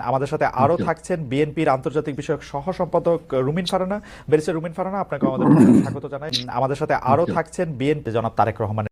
আমাদের সাথে আরও থাকছেন বিএনপির আন্তর্জাতিক বিষয়ক সহ সম্পাদক রুমিন ফারানা। বেরিসে রুমিন ফারানা আপনাকে আমাদের স্বাগত জানাই। আমাদের সাথে আরও থাকছেন বিএনপি জনাব তারেক রহমান।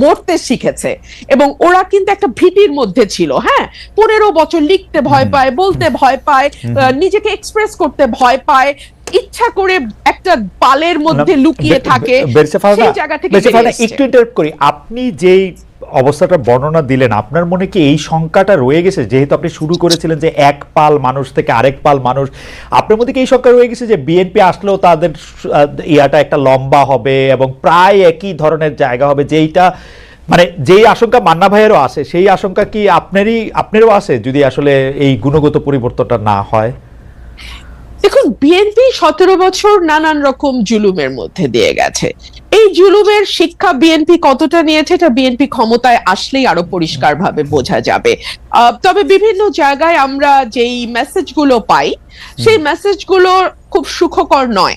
মরতে শিখেছে। এবং ওরা কিন্তু একটা ভীতির মধ্যে ছিল হ্যাঁ? পনেরো বছর লিখতে ভয় পায় বলতে ভয় পায় নিজেকে এক্সপ্রেস করতে ভয় পায় ইচ্ছা করে একটা পালের মধ্যে লুকিয়ে থাকে সেই জায়গা থেকে। একটু ইন্টারাপ্ট করি আপনি যেই অবস্থাটা বর্ণনা দিলেন। আপনার মনে কি এই শঙ্কাটা রয়ে গেছে? যেহেতু আপনি শুরু করেছিলেন যে এক পাল মানুষ থেকে আরেক পাল মানুষ, আপনার মধ্যে কি এই শঙ্কা রয়ে গেছে যে বিএনপি আসলেও তাদের ইয়াটা একটা লম্বা হবে এবং প্রায় একই ধরনের জায়গা হবে যেইটা মানে যেই আশঙ্কা মান্না ভাইয়েরও আসে সেই আশঙ্কা কি আপনারই, আপনারও আসে যদি আসলে এই গুণগত পরিবর্তনটা না হয়? দেখুন, বিএনপি সতেরো বছর নানান রকম জুলুমের মধ্যে দিয়ে গেছে। এই জুলুমের শিক্ষা বিএনপি কতটা নিয়েছে এটা বিএনপি ক্ষমতায় আসলেই আরও পরিষ্কার ভাবে বোঝা যাবে। আহ, তবে বিভিন্ন জায়গায় আমরা যেই মেসেজগুলো পাই সেই মেসেজগুলো খুব সুখকর নয়।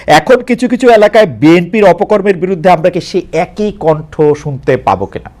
এখন কিছু কিছু এলাকায় বিএনপির অপকর্মের বিরুদ্ধে আমরা কি সে একই কণ্ঠ শুনতে পাবো কিনা?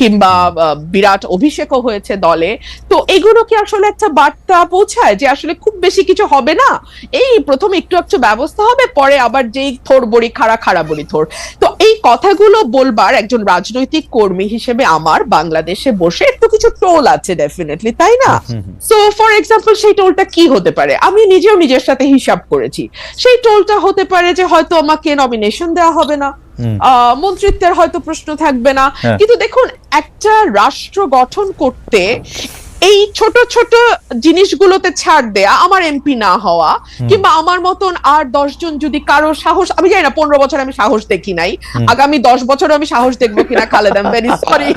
কিংবা বিরাট অভিষেকও হয়েছে দলে। তো এগুলো কি আসলে একটা বার্তা পৌঁছায় যে আসলে খুব বেশি কিছু হবে না? এই প্রথম একটু একটু ব্যবস্থা হবে, পরে আবার যেই থোর বড়ি খাড়া খাড়া বড়ি থোর তো এই কথাগুলো বলবার একজন রাজনৈতিক কর্মী হিসেবে আমার বাংলাদেশে বসে একটু কিছু টোল আছে ডেফিনেটলি তাই না? সো ফর এক্সাম্পল সেই টোলটা কি হতে পারে? আমি নিজেও নিজের সাথে হিসাব করেছি। সেই টোলটা হতে পারে যে হয়তো আমাকে নমিনেশন দেওয়া হবে না। আহ, মন্ত্রিত্বের হয়তো প্রশ্ন থাকবে না। হ্যাঁ। কিন্তু দেখুন একটা রাষ্ট্র গঠন করতে এই ছোট ছোট জিনিসগুলোতে ছাড় দেয়া আমার এমপি না হওয়া কিংবা আমার মতন আর দশজন যদি কারও সাহস আমি জানি না পনেরো বছর আমি সাহস দেখি নাই আগামী দশ বছর আমি সাহস দেখব কিনা খালেদ আমি ভেরি সরি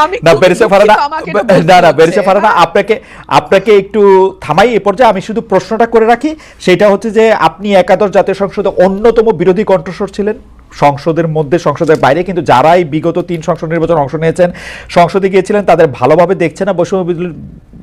আমি না বেরিসা একটু না না। বেরিসা ফারানা আপনাকে আপনাকে একটু থামাই এ পর্যায়ে আমি শুধু প্রশ্নটা করে রাখি সেটা হচ্ছে যে আপনি একাদশ জাতীয় সংসদে অন্যতম বিরোধী কণ্ঠস্বর ছিলেন? সংসদের মধ্যে, সংসদের বাইরে, কিন্তু যারাই বিগত তিন সংসদ নির্বাচন অংশ নিয়েছেন, সংসদে গিয়েছিলেন, তাদের ভালোভাবে দেখছে না বৈষম্য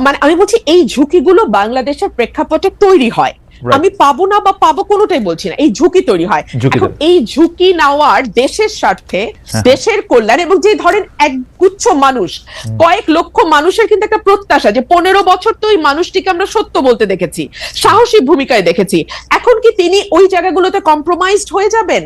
মানে আমি বলছি এই ঝুঁকিগুলো বাংলাদেশের প্রেক্ষাপটে তৈরি হয়। আমি পাবো না বা পাবো কোনোটাই বলছি না। এই ঝুঁকি তৈরি হয়। এখন এই ঝুঁকি নেওয়ার দেশের স্বার্থে হ্যাঁ। দেশের কল্যাণ এবং যে ধরেন একগুচ্ছ মানুষ কয়েক লক্ষ মানুষের কিন্তু একটা প্রত্যাশা যে পনেরো বছর তো ওই মানুষটিকে আমরা সত্য বলতে দেখেছি সাহসী ভূমিকায় দেখেছি। এখন কি তিনি ওই জায়গাগুলোতে কম্প্রোমাইজড হয়ে যাবেন?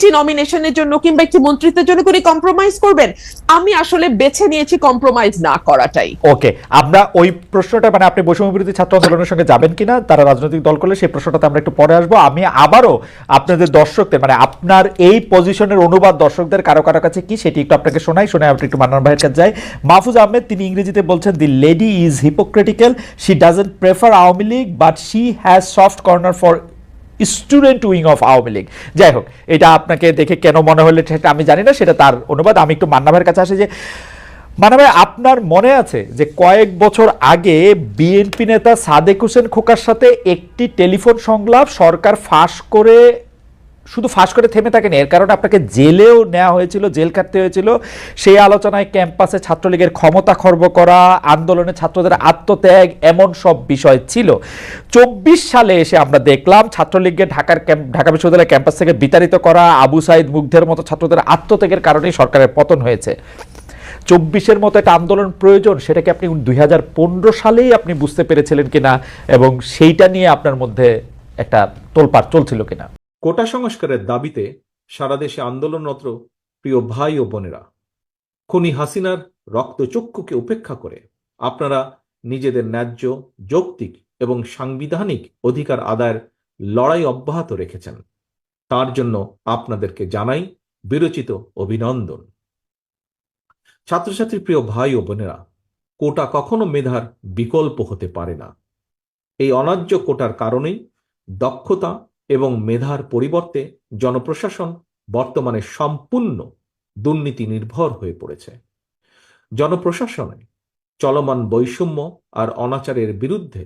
একটি নমিনেশনের জন্য কিংবা একটি মন্ত্রিত্বের জন্য করে কম্প্রোমাইজ করবেন, আমি আসলে বেছে নিয়েছি কম্প্রোমাইজ না করাটাই। ওকে, আমরা ওই প্রশ্নটা মানে আপনি বৈষম্য বিরোধী ছাত্র আন্দোলনের সঙ্গে যাবেন কিনা, তারা রাজনৈতিক দল করলে সেই প্রশ্নটাতে আমরা একটু পরে আসব। আমি আবারও আপনাদের দর্শকদের মানে আপনার এই পজিশনের অনুবাদ দর্শকদের কারও কারও কাছে কি, সেটি একটু আপনাকে শোনাই শোনাই আপনি একটু মান্নান ভাইয়ের কাছে যাই। মাহফুজ আহমেদ, তিনি ইংরেজিতে বলছেন the lady is hypocritical she doesn't prefer Awami League but she has soft corner for student wing of Awami League. যাই হোক, এটা আপনাকে দেখে কেন মনে হলে সেটা আমি জানি না, সেটা তার অনুবাদ। আমি একটু মান্নাভাইয়ের কাছে আসি যে মান্নাভাই আপনার মনে আছে যে কয়েক বছর আগে বিএনপি নেতা সাদেক হোসেন খোকার সাথে একটি টেলিফোন সংলাপ সরকার ফাঁস করে শুধু ফাঁস করে থেমে থাকেনি, এর কারণে আপনাকে জেলেও নেওয়া হয়েছিল, জেল কাটতে হয়েছিল। সেই আলোচনায় ক্যাম্পাসে ছাত্রলীগের ক্ষমতা খর্ব করা, আন্দোলনে ছাত্রদের আত্মত্যাগ, এমন সব বিষয় ছিল। চব্বিশ সালে এসে আমরা দেখলাম, ছাত্রলীগকে ঢাকার ক্যাম্প, ঢাকা বিশ্ববিদ্যালয়ের ক্যাম্পাস থেকে বিতাড়িত করা আবু সাইদ মুগ্ধের মতো ছাত্রদের আত্মত্যাগের কারণেই সরকারের পতন হয়েছে। চব্বিশের মতো একটা আন্দোলন প্রয়োজন, সেটাকে আপনি দুই হাজার পনেরো সালেই আপনি বুঝতে পেরেছিলেন কিনা এবং সেইটা নিয়ে আপনার মধ্যে একটা তোলপাড় চলছিল কিনা। কোটা সংস্কারের দাবিতে সারা দেশে আন্দোলনরত প্রিয় ভাই ও বোনেরা, খুনি হাসিনার রক্তচক্ষুকে উপেক্ষা করে আপনারা নিজেদের ন্যায্য, যৌক্তিক এবং সাংবিধানিক অধিকার আদায়ের লড়াই অব্যাহত রেখেছেন। তার জন্য আপনাদেরকে জানাই বিরচিত অভিনন্দন। ছাত্রছাত্রী প্রিয় ভাই ও বোনেরা, কোটা কখনো মেধার বিকল্প হতে পারে না। এই অন্যায্য কোটার কারণেই দক্ষতা এবং মেধার পরিবর্তে জনপ্রশাসন বর্তমানে সম্পূর্ণ দুর্নীতি নির্ভর হয়ে পড়েছে। জনপ্রশাসনে চলমান বৈষম্য আর অনাচারের বিরুদ্ধে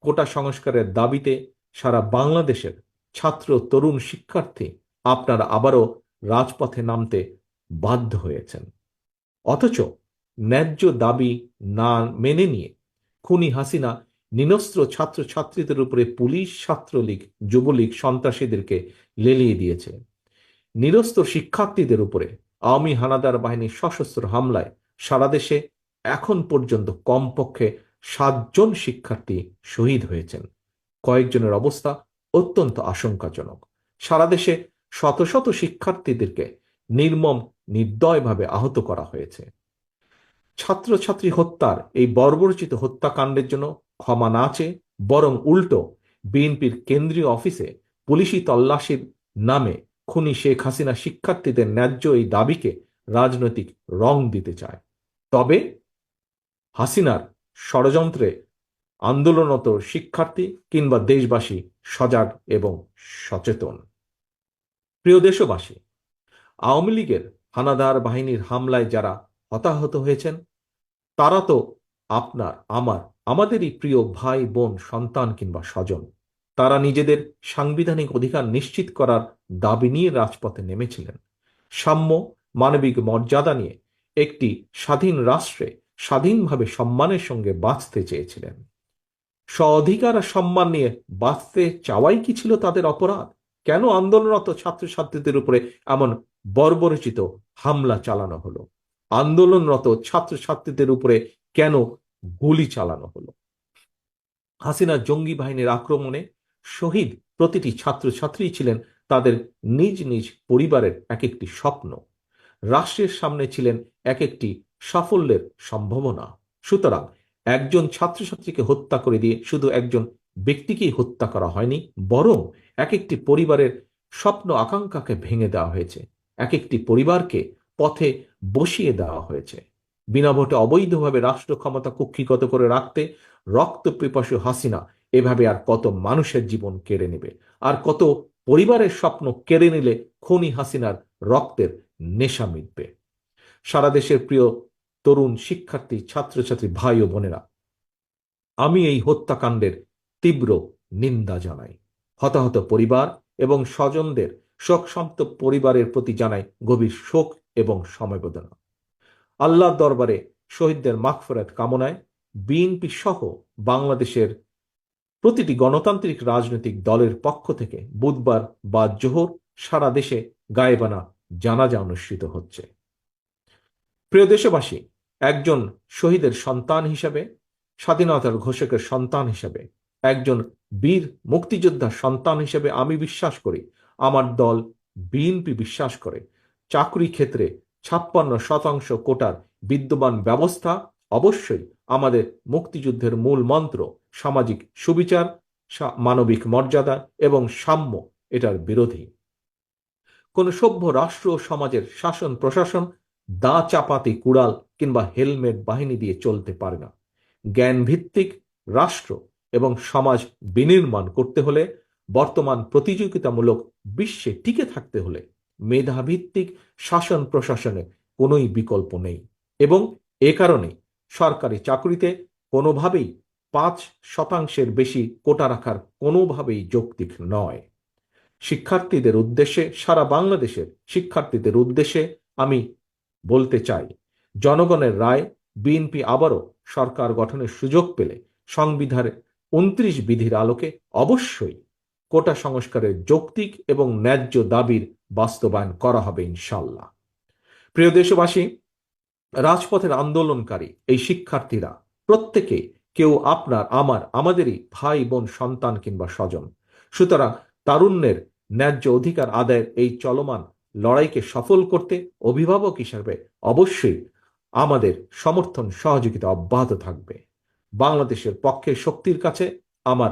কোটা সংস্কারের দাবিতে সারা বাংলাদেশের ছাত্র তরুণ শিক্ষার্থী আপনারা আবারও রাজপথে নামতে বাধ্য হয়েছেন। অথচ ন্যায্য দাবি না মেনে নিয়ে খুনি হাসিনা নিনস্ত্র ছাত্রছাত্রীদের উপরে পুলিশ, ছাত্রলীগ, যুবলীগ সন্ত্রাসীদেরকে লেলিয়ে দিয়েছে। নিরস্ত্র শিক্ষার্থীদের উপরে আওয়ামী হানাদার বাহিনীর সশস্ত্র হামলায় সারা দেশে এখন পর্যন্ত কমপক্ষে সাতজন শিক্ষার্থী শহীদ হয়েছেন। কয়েকজনের অবস্থা অত্যন্ত আশঙ্কাজনক। সারা দেশে শত শত শিক্ষার্থীদেরকে নির্মম, নির্দয়ভাবে আহত করা হয়েছে। ছাত্রছাত্রী হত্যার এই বর্বরচিত হত্যাকাণ্ডের জন্য ক্ষমা না চেয়ে বরং উল্টো বিএনপির কেন্দ্রীয় অফিসে পুলিশি তল্লাশির নামে খুনি শেখ হাসিনা শিক্ষার্থীদের ন্যায্য এই দাবিকে রাজনৈতিক রং দিতে চায়। তবে হাসিনার ষড়যন্ত্রে আন্দোলনরত শিক্ষার্থী কিংবা দেশবাসী সজাগ এবং সচেতন। প্রিয় দেশবাসী, আওয়ামী লীগের হানাদার বাহিনীর হামলায় যারা হতাহত হয়েছেন, তারা তো আপনার, আমার আমাদেরই প্রিয় ভাই, বোন, সন্তান কিংবা স্বজন, তারা নিজেদের সাংবিধানিক অধিকার নিশ্চিত করার দাবি নিয়ে রাজপথে নেমেছিলেন। সাম্য, মানবিক মর্যাদা নিয়ে একটি স্বাধীন রাষ্ট্রে স্বাধীনভাবে সম্মানের সঙ্গে বাঁচতে চেয়েছিলেন। স্ব অধিকার আর সম্মান নিয়ে বাঁচতে চাওয়াই কি ছিল তাদের অপরাধ? কেন আন্দোলনরত ছাত্রছাত্রীদের উপরে এমন বর্বরচিত হামলা চালানো হলো? আন্দোলনরত ছাত্রছাত্রীদের উপরে কেন গুলি চালানো হলো। হাসিনা জঙ্গি বাহিনীর আক্রমণে শহীদ প্রতিটি ছাত্রছাত্রী ছিলেন তাদের নিজ নিজ পরিবারের এক একটি স্বপ্ন। রাষ্ট্রের সামনে ছিলেন এক একটি সাফল্যের সম্ভাবনা। সুতরাং একজন ছাত্রছাত্রীকে হত্যা করে দিয়ে শুধু একজন ব্যক্তিকেই হত্যা করা হয়নি, বরং এক একটি পরিবারের স্বপ্ন আকাঙ্ক্ষাকে ভেঙে দেওয়া হয়েছে। এক একটি পরিবারকে পথে বসিয়ে দেওয়া হয়েছে। বিনা ভোটে অবৈধভাবে রাষ্ট্র ক্ষমতা কুক্ষিগত করে রাখতে রক্ত পিপাসু হাসিনা এভাবে আর কত মানুষের জীবন কেড়ে নেবে? আর কত পরিবারের স্বপ্ন কেড়ে নিলে খনি হাসিনার রক্তের নেশা মিটবে? সারা দেশের প্রিয় তরুণ শিক্ষার্থী, ছাত্রছাত্রী, ভাই ও বোনেরা, আমি এই হত্যাকাণ্ডের তীব্র নিন্দা জানাই। হতাহত পরিবার এবং স্বজনদের শোকসন্ত পরিবারের প্রতি জানাই গভীর শোক এবং সমবেদনা। আল্লাহর দরবারে শহীদদের মাগফিরাত কামনায় বিএনপি সহ বাংলাদেশের প্রতিটি গণতান্ত্রিক রাজনৈতিক দলের পক্ষ থেকে বুধবার বা জোহর সারা দেশে গায়েবানা জানাজা অনুষ্ঠিত হচ্ছে। প্রিয় দেশবাসী, একজন শহীদের সন্তান হিসাবে, স্বাধীনতার ঘোষকের সন্তান হিসাবে, একজন বীর মুক্তিযোদ্ধার সন্তান হিসেবে আমি বিশ্বাস করি, আমার দল বিএনপি বিশ্বাস করে, চাকরি ক্ষেত্রে ছাপ্পান্ন শতাংশ কোটার বিদ্যমান ব্যবস্থা অবশ্যই আমাদের মুক্তিযুদ্ধের মূল মন্ত্র, সামাজিক সুবিচার মানবিক মর্যাদা এবং সাম্য, এটার বিরোধী। কোন সভ্য রাষ্ট্র ও সমাজের শাসন প্রশাসন দা চাপাতি কুড়াল কিংবা হেলমেট বাহিনী দিয়ে চলতে পারে না। জ্ঞান ভিত্তিক রাষ্ট্র এবং সমাজ বিনির্মাণ করতে হলে বর্তমান প্রতিযোগিতামূলক বিশ্বে টিকে থাকতে হলে মেধাভিত্তিক শাসন প্রশাসনে কোনোই বিকল্প নেই এবং এ কারণে সরকারি চাকরিতে কোনোভাবেই পাঁচ শতাংশের বেশি কোটা রাখার কোনোভাবেই যৌক্তিক নয়। শিক্ষার্থীদের উদ্দেশ্যে, সারা বাংলাদেশের শিক্ষার্থীদের উদ্দেশ্যে আমি বলতে চাই, জনগণের রায়, বিএনপি আবারও সরকার গঠনের সুযোগ পেলে সংবিধানের উনত্রিশ বিধির আলোকে অবশ্যই কোটা সংস্কারের যৌক্তিক এবং ন্যায্য দাবির বাস্তবায়ন করা হবে ইনশাল্লাহ। প্রিয় দেশবাসী, রাজপথের আন্দোলনকারী এই শিক্ষার্থীরা, প্রত্যেকে কেউ আপনার, আমার, আমাদেরই ভাই, বোন, সন্তান কিংবা স্বজন, সুতরাং তারুণ্যের ন্যায্য অধিকার আদায়ের এই চলমান লড়াইকে সফল করতে অভিভাবক হিসাবে অবশ্যই আমাদের সমর্থন সহযোগিতা অব্যাহত থাকবে। বাংলাদেশের পক্ষে শক্তির কাছে আমার